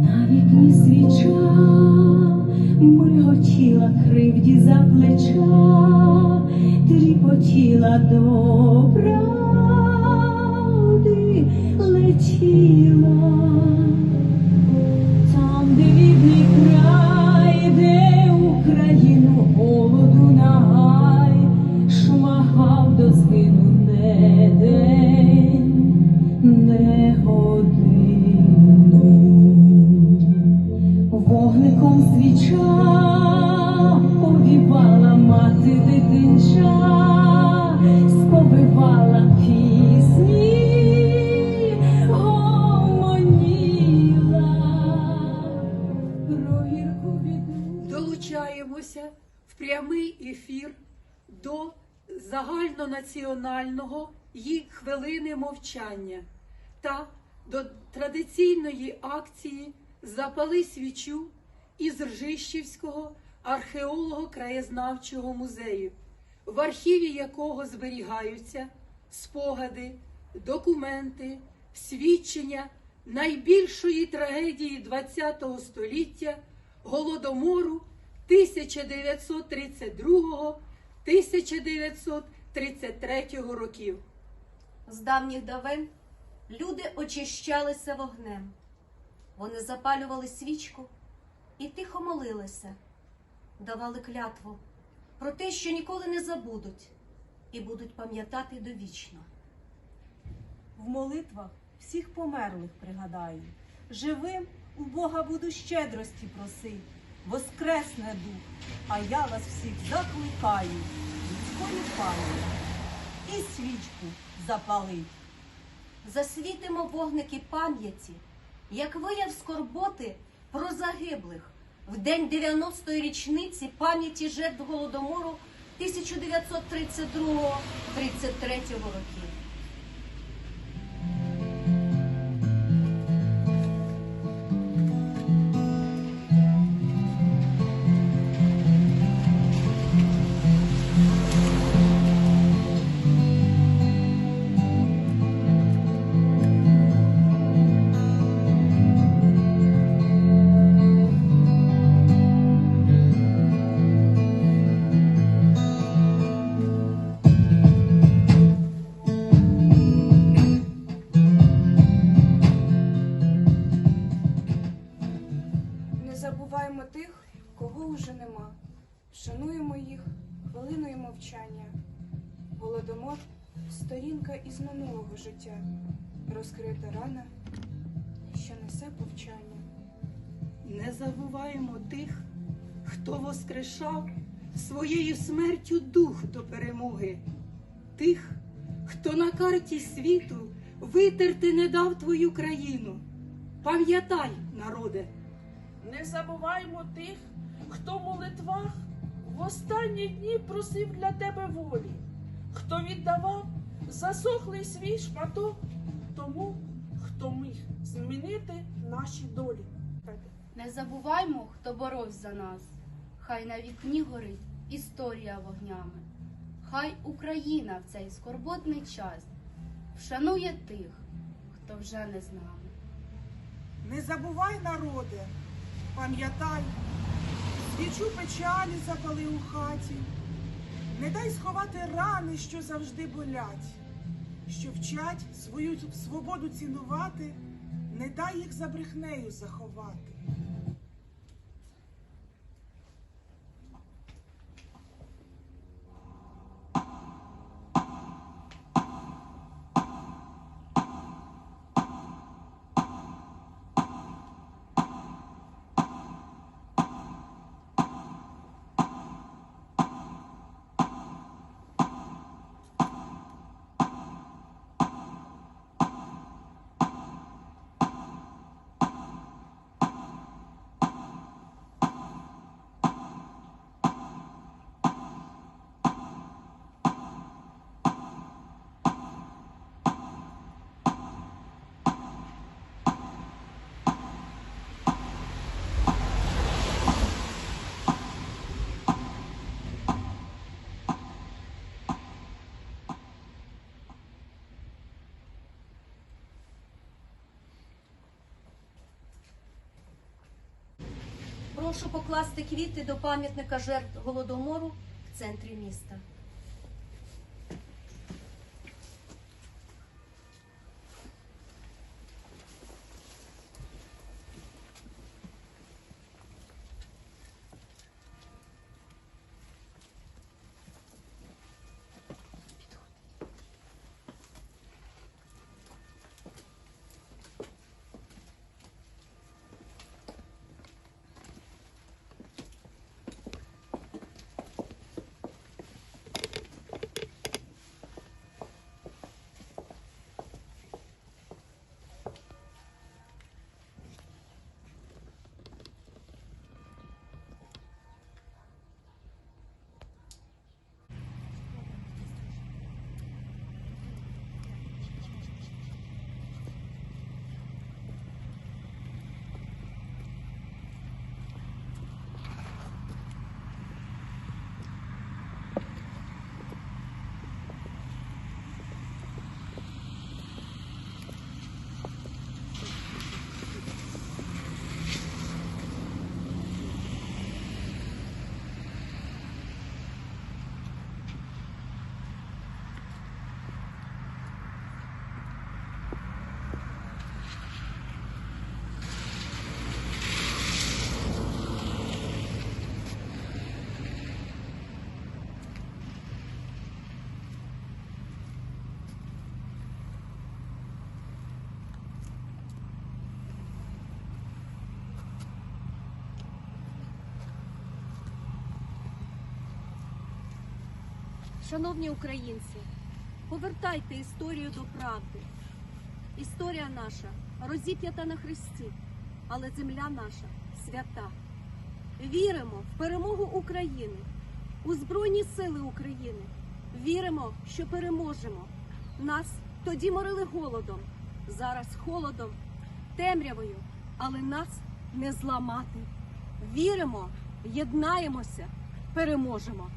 На вікні свіча. Миготіла кривді за плеча, тріпотіла до Свіча повівала мати дитинча, сповивала пісні, гомоніла про гірку біду. Долучаємося в прямий ефір до загальнонаціонального її хвилини мовчання та до традиційної акції Запали свічу із Ржищівського археолого-краєзнавчого музею, в архіві якого зберігаються спогади, документи, свідчення найбільшої трагедії ХХ століття голодомору 1932-1933 років. З давніх давен люди очищалися вогнем. Вони запалювали свічку і тихо молилися, давали клятву про те, що ніколи не забудуть і будуть пам'ятати довічно. В молитвах всіх померлих пригадаю. Живим у Бога буду щедрості просить, воскресне дух, а я вас всіх закликаю людською пам'яті і свічку запалить. Засвітимо вогники пам'яті, як вияв скорботи про загиблих в день 90-ї річниці пам'яті жертв голодомору 1932-33 років. Забуваємо тих, кого уже нема. Вшануємо їх хвилиною мовчання. Голодомор сторінка із минулого життя, розкрита рана, що несе повчання. Не забуваємо тих, хто воскрешав своєю смертю дух до перемоги, тих, хто на карті світу витерти не дав твою країну. Пам'ятай, народе, Не забуваймо тих, хто в молитвах в останні дні просив для тебе волі, хто віддавав засохлий свій шматок тому, хто міг змінити наші долі. Не забуваймо, хто боровся за нас. Хай на вікні горить історія вогнями. Хай Україна в цей скорботний час вшанує тих, хто вже не з нами. Не забувай, народе, пам'ятай, свічу печалі запали у хаті, не дай сховати рани, що завжди болять, що вчать свою свободу цінувати, не дай їх за брехнею заховати. Прошу покласти квіти до пам'ятника жертв голодомору в центрі міста. Шановні українці, повертайте історію до правди. Історія наша розіп'ята на Христі, але земля наша свята. Віримо в перемогу України, у Збройні Сили України. Віримо, що переможемо. Нас тоді морили голодом, зараз холодом, темрявою, але нас не зламати. Віримо, єднаємося, переможемо.